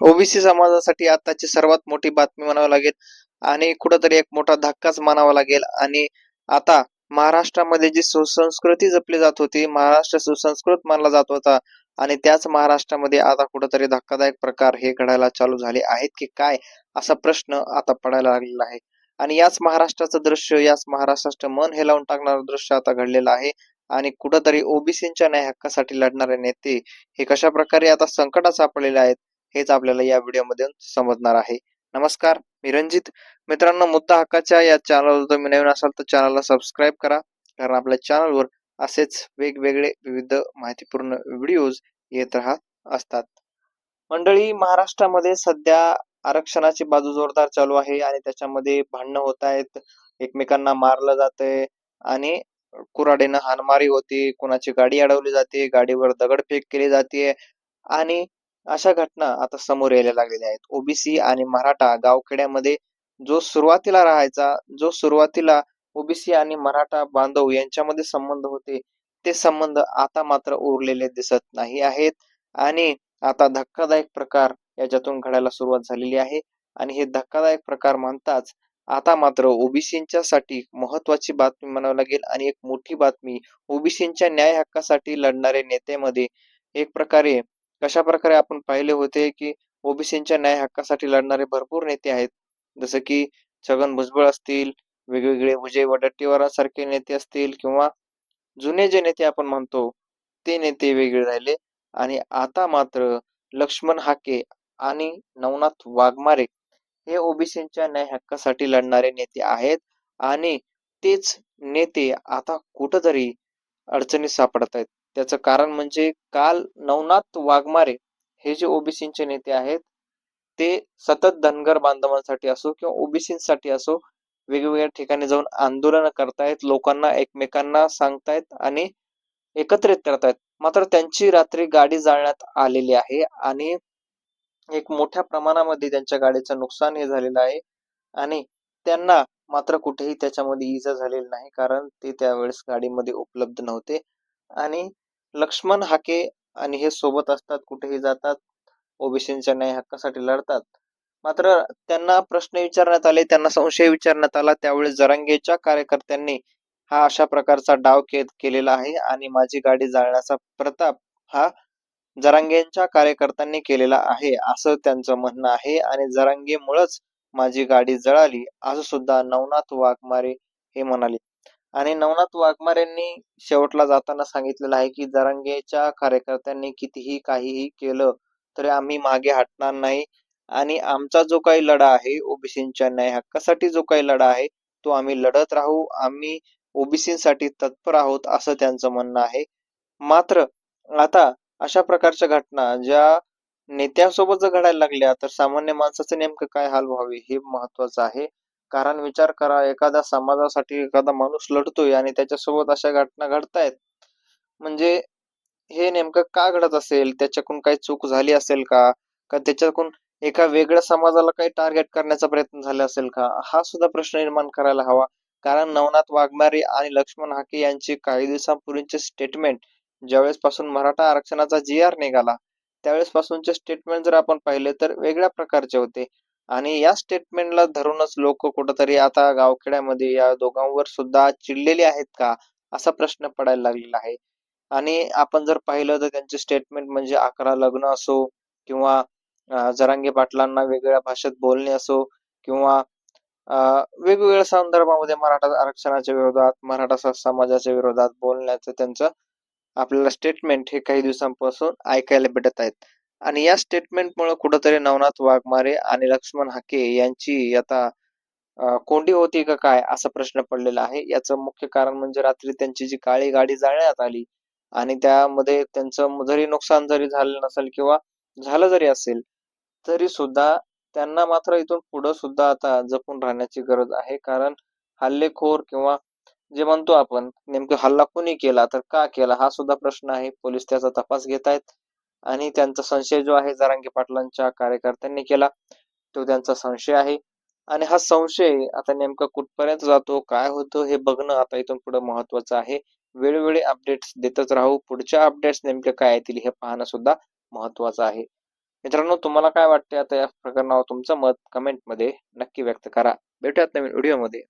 OBC समाजासाठी आताची सर्वात मोठी बातमी म्हणावी लागेल आणि कुठंतरी एक मोठा धक्काच मानावा लागेल. आणि आता महाराष्ट्रामध्ये जी सुसंस्कृती जपली जात होती महाराष्ट्र सुसंस्कृत मानला जात होता आणि त्याच महाराष्ट्रामध्ये आता कुठंतरी धक्कादायक प्रकार हे घडायला चालू झाले आहेत की काय असा प्रश्न आता पडायला लागलेला आहे. आणि याच महाराष्ट्राचं दृश्य याच महाराष्ट्राचं मन हे लावून टाकणारं दृश्य आता घडलेलं आहे. आणि कुठंतरी ओबीसींच्या न्याय हक्कासाठी लढणारे नेते हे कशा प्रकारे आता संकटात सापडलेले आहेत हेच आपल्याला या व्हिडिओमध्ये समजणार आहे. नमस्कार मी रंजित मित्रांनो मुद्दा हक्काच्या या चॅनलवर तुम्ही नवीन असाल तर चॅनलला सबस्क्राईब करा. कारण आपल्या चॅनलवर असेच वेगवेगळे विविध माहितीपूर्ण व्हिडिओज येत राहत असतात. मंडळी महाराष्ट्रामध्ये सध्या आरक्षणाची बाजू जोरदार चालू आहे आणि त्याच्यामध्ये भांडणं होत आहेत. एकमेकांना मारलं जातंय आणि कुराडेनं हानमारी होती. कोणाची गाडी अडवली जाते गाडीवर दगडफेक केली जाते. आणि अशा घटना आता समोर यायला लागलेल्या आहेत. ओबीसी आणि मराठा गावखेड्यामध्ये जो सुरुवातीला राहायचा जो सुरुवातीला ओबीसी आणि मराठा बांधव यांच्यामध्ये संबंध होते ते संबंध आता मात्र उरलेले दिसत नाही आहेत. आणि आता धक्कादायक प्रकार याच्यातून घडायला सुरुवात झालेली आहे. आणि हे धक्कादायक प्रकार म्हणताच आता मात्र ओबीसींच्या साठी महत्वाची बातमी म्हणावी लागेल आणि एक मोठी बातमी ओबीसींच्या न्याय हक्कासाठी लढणारे नेत्यामध्ये एक प्रकारे कशा प्रकारे आपण पाहिले होते की ओबीसींच्या न्याय हक्कासाठी लढणारे भरपूर नेते आहेत. जसं की छगन भुजबळ असतील वेगवेगळे विजय वडट्टीवार सारखे नेते असतील किंवा जुने जे नेते आपण म्हणतो ते नेते वेगळे राहिले. आणि आता मात्र लक्ष्मण हाके आणि नवनाथ वाघमारे हे ओबीसींच्या न्याय हक्कासाठी लढणारे नेते आहेत. आणि तेच नेते आता कुठंतरी अडचणीत सापडत आहेत त्याचं कारण म्हणजे काल नवनाथ वाघमारे हे जे ओबीसीचे नेते आहेत ते सतत धनगर बांधवांसाठी असो किंवा ओबीसीसाठी असो वेगवेगळ्या ठिकाणी जाऊन आंदोलन करतायत लोकांना एकमेकांना सांगतायत आणि एकत्रित करतायत. मात्र त्यांची रात्री गाडी जाळण्यात आलेली आहे आणि एक मोठ्या प्रमाणामध्ये त्यांच्या गाडीचं नुकसान हे झालेलं आहे आणि त्यांना मात्र कुठेही त्याच्यामध्ये इजा झालेली नाही कारण ते त्यावेळेस गाडीमध्ये उपलब्ध नव्हते आणि लक्ष्मण हाके आणि हे सोबत असतात कुठेही जातात ओबीसींच्या न्याय हक्कासाठी लढतात. मात्र त्यांना प्रश्न विचारण्यात आले त्यांना संशय विचारण्यात आला त्यावेळी जरांगेच्या कार्यकर्त्यांनी हा अशा प्रकारचा डाव के केलेला आहे आणि माझी गाडी जाळण्याचा प्रताप हा जरांगेंच्या कार्यकर्त्यांनी केलेला आहे असं त्यांचं म्हणणं आहे आणि जरांगेमुळंच माझी गाडी जळाली असं सुद्धा नवनाथ वाघमारे हे म्हणाले. आणि नवनाथ वाघमारेंनी शेवटला जाताना सांगितलेलं आहे की जरांगेच्या कार्यकर्त्यांनी कितीही काहीही केलं तरी आम्ही मागे हटणार नाही. आणि आमचा जो काही लढा आहे ओबीसींच्या न्याय हक्कासाठी जो काही लढा आहे तो आम्ही लढत राहू. आम्ही ओबीसींसाठी तत्पर आहोत असं त्यांचं म्हणणं आहे. मात्र आता अशा प्रकारच्या घटना ज्या नेत्यासोबत जर घडायला लागल्या तर सामान्य माणसाचं नेमकं काय हाल व्हावे हे महत्वाचं आहे. कारण विचार करा एखाद्या समाजासाठी एखादा माणूस लढतोय आणि त्याच्यासोबत अशा घटना घडतायत. म्हणजे हे नेमकं का घडत असेल? त्याच्याकडून काही चूक झाली असेल का? का त्याच्याकडून एका वेगळ्या समाजाला काही टार्गेट करण्याचा प्रयत्न झाला असेल का? हा सुद्धा प्रश्न निर्माण करायला हवा. कारण नवनाथ वाघमारे आणि लक्ष्मण हाके यांची काही दिवसांपूर्वीचे स्टेटमेंट ज्यावेळेस पासून मराठा आरक्षणाचा जी आर निघाला त्यावेळेस पासूनचे स्टेटमेंट जर आपण पाहिले तर वेगळ्या प्रकारचे होते. आणि या स्टेटमेंटला धरूनच लोक कुठंतरी आता गावखेड्यामध्ये या दोघांवर सुद्धा चिडलेले आहेत का असा प्रश्न पडायला लागलेला आहे. आणि आपण जर पाहिलं तर त्यांचे स्टेटमेंट म्हणजे अकरा लग्न असो किंवा जरांगे पाटलांना वेगवेगळ्या भाषेत बोलणे असो किंवा वेगवेगळ्या संदर्भामध्ये मराठा आरक्षणाच्या विरोधात मराठा समाजाच्या विरोधात बोलण्याचं त्यांचं आपल्याला स्टेटमेंट हे काही दिवसांपासून ऐकायला भेटत आहेत. आणि या स्टेटमेंटमुळे कुठंतरी नवनाथ वाघमारे आणि लक्ष्मण हाके यांची आता कोंडी होती का काय असा प्रश्न पडलेला आहे. याचं मुख्य कारण म्हणजे रात्री त्यांची जी काळी गाडी जाळण्यात आली आणि त्यामध्ये त्यांचं जरी नुकसान जरी झालं नसेल किंवा झालं जरी असेल तरी सुद्धा त्यांना मात्र इथून पुढे सुद्धा आता जपून राहण्याची गरज आहे. कारण हल्लेखोर किंवा जे म्हणतो आपण नेमकं हल्ला कोणी केला तर का केला हा सुद्धा प्रश्न आहे. पोलीस त्याचा तपास घेत आहेत आणि त्यांचा संशय जो आहे जरांगी पाटलांच्या कार्यकर्त्यांनी केला तो त्यांचा संशय आहे. आणि हा संशय आता नेमका कुठपर्यंत जातो काय होतं हे बघणं आता इथून पुढे महत्वाचं आहे. वेळोवेळी अपडेट्स देतच राहू. पुढच्या अपडेट्स नेमके काय येतील हे पाहणं सुद्धा महत्वाचं आहे. मित्रांनो तुम्हाला काय वाटते आता या प्रकरणावर तुमचं मत कमेंटमध्ये नक्की व्यक्त करा. भेटूयात नवीन व्हिडिओमध्ये